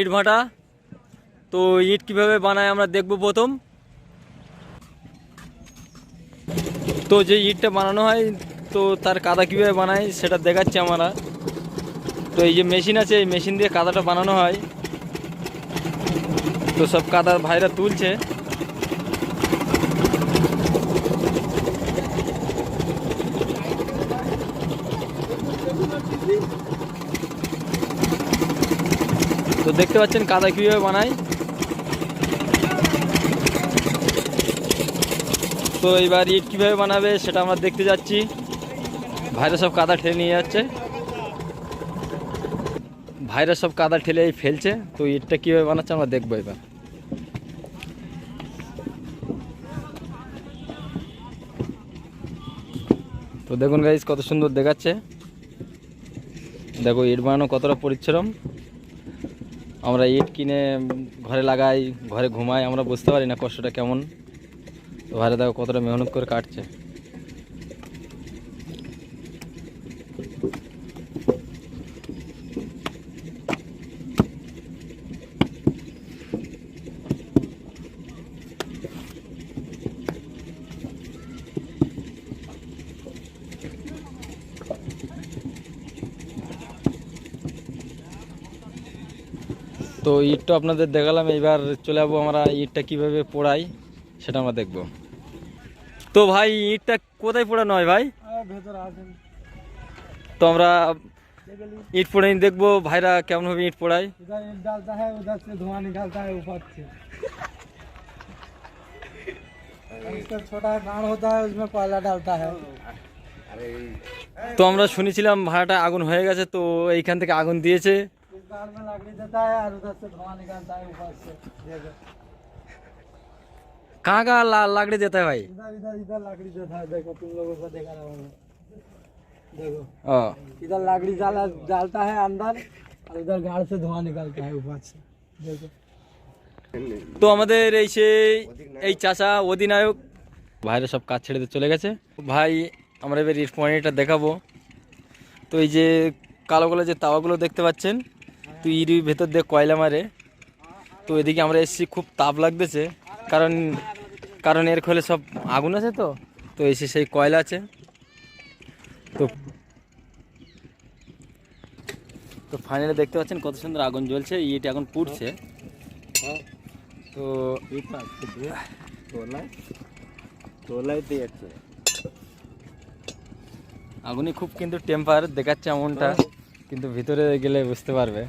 ইট ভাঁটা। তো ইট কীভাবে বানায় আমরা দেখব প্রথম। তো যে ইটটা বানানো হয়, তো তার কাদা কীভাবে বানায় সেটা দেখাচ্ছি আমরা। তো এই যে মেশিন আছে, এই মেশিন দিয়ে কাদাটা বানানো হয়। তো সব কাদার ভাইরা তুলছে। তো দেখতে পাচ্ছেন কাদা কীভাবে বানায় তো এবার ইট কীভাবে বানাবে সেটা আমরা দেখতে যাচ্ছি। ভাইরা সব কাদা ঠেলে নিয়ে যাচ্ছে। ভাইরা সব কাদা ঠেলে এই ফেলছে, তো ইটটা কীভাবে বানাচ্ছে আমরা দেখব এবার। তো দেখুন গাইজ কত সুন্দর দেখাচ্ছে। দেখো, ইট বানানো কতটা পরিশ্রম। আমরা ইট কিনে ঘরে লাগাই, ঘরে ঘুমাই, আমরা বুঝতে পারি না কষ্টটা কেমন। ঘরে দেখো কতটা মেহনত করে কাটছে। তো ইটটা আপনাদের দেখালাম এইবার চলে যাব আমরা ইটটা কীভাবে পোড়াই সেটা আমরা দেখব। তো ভাই ইটটা কোথায় পোড়ানো হয় ভাই? তো আমরা ইট পোড়াই দেখব ভাইরা কেমন হবে ইট পোড়াই তো আমরা শুনেছিলাম ভাড়াটা আগুন হয়ে গেছে তো এইখান থেকে আগুন দিয়েছে। आग में लकड़ी देता है और उधर से धुआं निकलता है ऊपर से कहाँ कहाँ ला, लकड़ी देता है भाई इधर इधर इधर लकड़ी देता है देखो तुम लोगों को देखा रहा हूँ देखो इधर लकड़ी डाला डालता है अंदर और इधर गाड़ से धुआं निकलता है ऊपर से देखो তো আমাদের এই সেই এই চাষা অধিনায়ক ভাইরা সব কাজ ছেড়ে চলে গেছে ভাই আমরা এবার ইট পয়েন্টটা দেখাবো তো এই যে কালো কালো যে তাওয়াগুলো দেখতে পাচ্ছেন তো ইর ভেতর দিয়ে কয়লা মারে, তো এদিকে আমরা এসেছি, খুব তাপ লাগতেছে। কারণ কারণ এর খোলে সব আগুন আছে তো তো এসে সেই কয়লা আছে। তো তো ফাইনালি দেখতে পাচ্ছেন কত সুন্দর আগুন জ্বলছে, ইট এখন পুড়ছে। তো আগুনে খুব কিন্তু টেম্পার দেখাচ্ছে এমনটা, কিন্তু ভিতরে গেলে বুঝতে পারবে।